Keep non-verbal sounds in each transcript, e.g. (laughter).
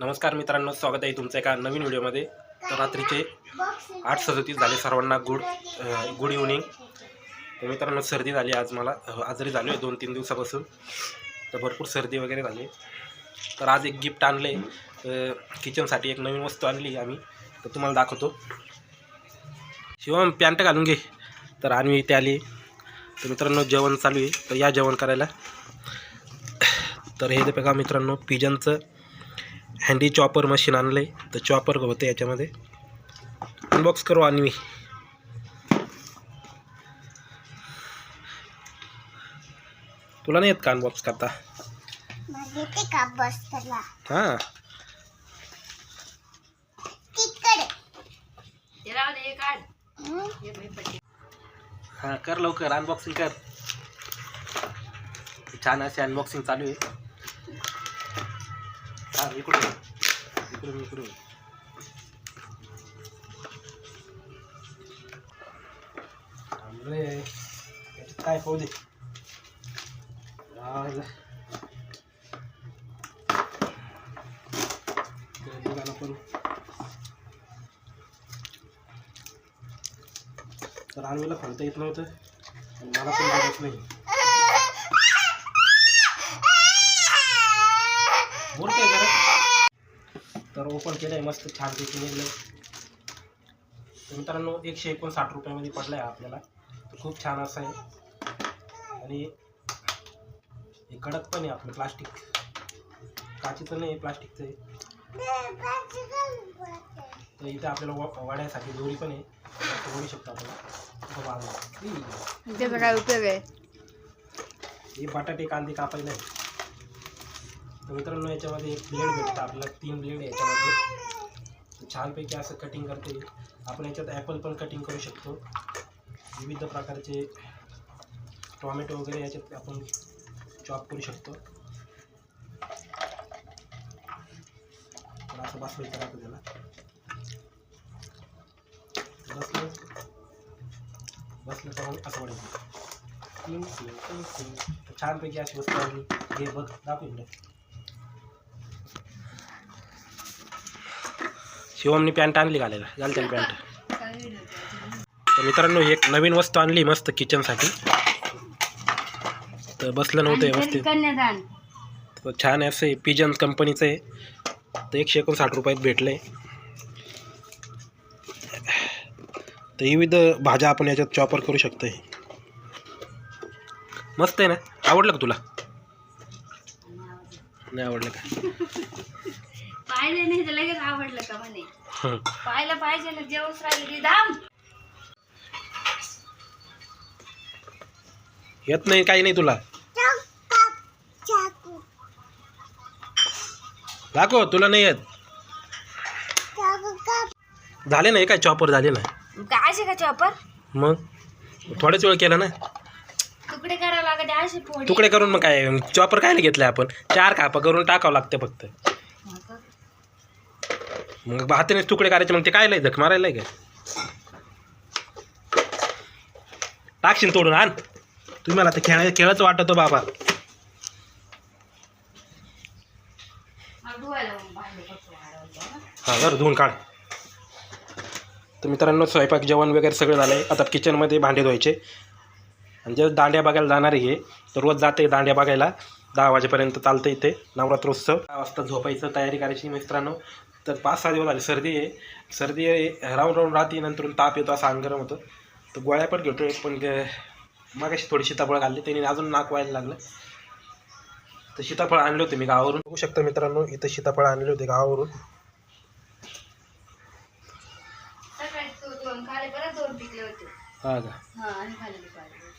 नमस्कार मित्रांनो स्वागत आहे तुमचं एका नवीन व्हिडिओमध्ये. तर रात्रीचे आठ सदतीस झाले सर्वांना गुड गुड इव्हनिंग तर मित्रांनो सर्दी झाली आज मला अं, आजारी झालो आहे दोन तीन दिवसापासून तर भरपूर सर्दी वगैरे झाली. तर आज एक गिफ्ट आणले किचनसाठी एक नवीन वस्तू आणली आम्ही. तर तुम्हाला दाखवतो. शिवम पॅन्ट घालून घे. तर आणवी इथे आली. तर मित्रांनो जेवण चालू आहे. तर या जेवण करायला. तर हे ते बघा मित्रांनो पिजनचं हँडी चॉपर मशीन आणलं आहे तर चॉपर होतं याच्यामध्ये. अनबॉक्स करू आणि मी. तुला नाही येत का अनबॉक्स करता? हां. हे हं? हे. हां कर लवकर अनबॉक्सिंग कर. छान असे अनबॉक्सिंग चालू आहे. हां इकडून इकडून इकडून थांबले. काय पाहू दे यायला. करू तर आणवीला येत नव्हतं मला पण जमत नाही बोल काय करत तर ओपन केलं आहे मस्त छानपैकी निघलं तर मित्रांनो एकशे एकोणसाठ रुपयामध्ये पडला आहे आपल्याला. तर खूप छान असं आहे. आणि हे कडक पण आहे आपलं प्लास्टिक काचीचं नाही प्लास्टिकचं आहे. तर इथे आपल्याला वाड्यासाठी दोरी पण आहे. ओढू शकतो आपण. त्याचा काय उपयोग आहे? हे बटाटे कांदे कापायला आहे. तर मित्रांनो याच्यामध्ये एक ब्लेड भेटतं आपल्याला तीन ब्लेड याच्यामध्ये. छानपैकी असं कटिंग करता. येईल आपण याच्यात ॲपल पण कटिंग करू शकतो. विविध प्रकारचे टॉमॅटो वगैरे याच्यात आपण चॉप करू शकतो. तर असं बसवायचं राहतं त्याला. बसलं. बसलं तर असं वाढायचं तीन छानपैकी अशी वस्तू आली. हे बघ दाखव शिवमनी पॅन्ट आणली घालायला. घाल त्याला पॅन्ट. तर मित्रांनो एक नवीन वस्तू आणली मस्त किचनसाठी तर बसलं नव्हतं व्यवस्थित. कन्यादान. तर छान आहे असं आहे पिजन कंपनीचं आहे. तर एकशे एकोणसाठ रुपयात भेटलं आहे तर विविध भाज्या आपण याच्यात चॉपर करू शकतो आहे मस्त आहे ना? आवडलं का तुला? नाही आवडलं का? पाहिलं नाही तर लगेच आवडलं का म्हणे. (laughs) पाहायला पाहिजे ना जेवण राहिली धाम. येत नाही काही नाही तुला. चाकू दाखव तुला नाही येत. झाले नाही काय चॉपर झाले ना काय असे का चॉपर मग? थोड्याच वेळ केला ना. तुकडे करावं लागत असे तुकडे करून मग काय चॉपर काय घेतलं आपण? चार कापा करून टाकावं लागते फक्त. मग हाताने तुकडे करायचे मग ते काय लय धक मारायला काय? टाकशील तोडून आण. तुम्ही मला ते खेळ खेळच वाटतो बाबा. हा हां बरं धुवून काढ. तर मित्रांनो स्वयंपाक जेवण वगैरे सगळं झालं आहे आता किचनमध्ये भांडे धुवायचे. आणि जे दांड्या बघायला जाणार आहे तर रोज जाते दांड्या बघायला. दहा वाजेपर्यंत चालतं इथे नवरात्रोत्सव. दहा वाजता झोपायचं तयारी करायची मित्रांनो. तर पाच सहा दिवस झाले. सर्दी आहे. सर्दी आहे. राहून राहून राहते. नंतर ताप येतो. असं अंगरम होतं. तर गोळ्या पण घेतो. पण मग अशी थोडी सीताफळ घालली त्याने अजून नाक व्हायला लागलं. तर सीताफळ आणले होते मी गावावरून. बघू शकता मित्रांनो इथं सीताफळ आणले होते गावावरून. हा का?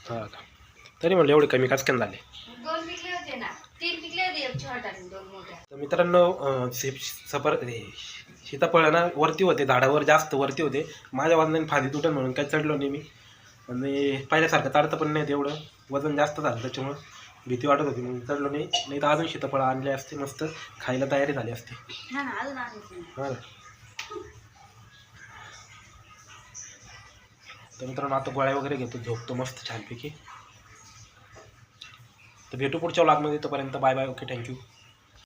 हा का? तरी म्हणलं एवढे कमी कस झाले. तीन पिकले होते एक छोटा आणि दोन मोठ्या. तर मित्रांनो अं, सफर हे, सीताफळ ना वरती होते झाडावर जास्त वरती होते. माझ्या वजनाने फांदी तुटन म्हणून काही चढलो नाही मी. आणि पहिल्यासारखं चढतं पण नाही तेवढं. वजन जास्त झालं त्याच्यामुळं भीती वाटत होती. म्हणून चढलो नाही. नाही तर अजून सीताफळ आणले असते मस्त. खायला तयारी झाली असते. हा ना अजून आणायचं नाही. हा ना. तर मित्रांनो आता गोळ्या वगैरे घेतो. झोपतो मस्त छानपैकी. तर भेटू पुढच्या व्लॉगमध्ये तोपर्यंत बाय बाय ओके थँक्यू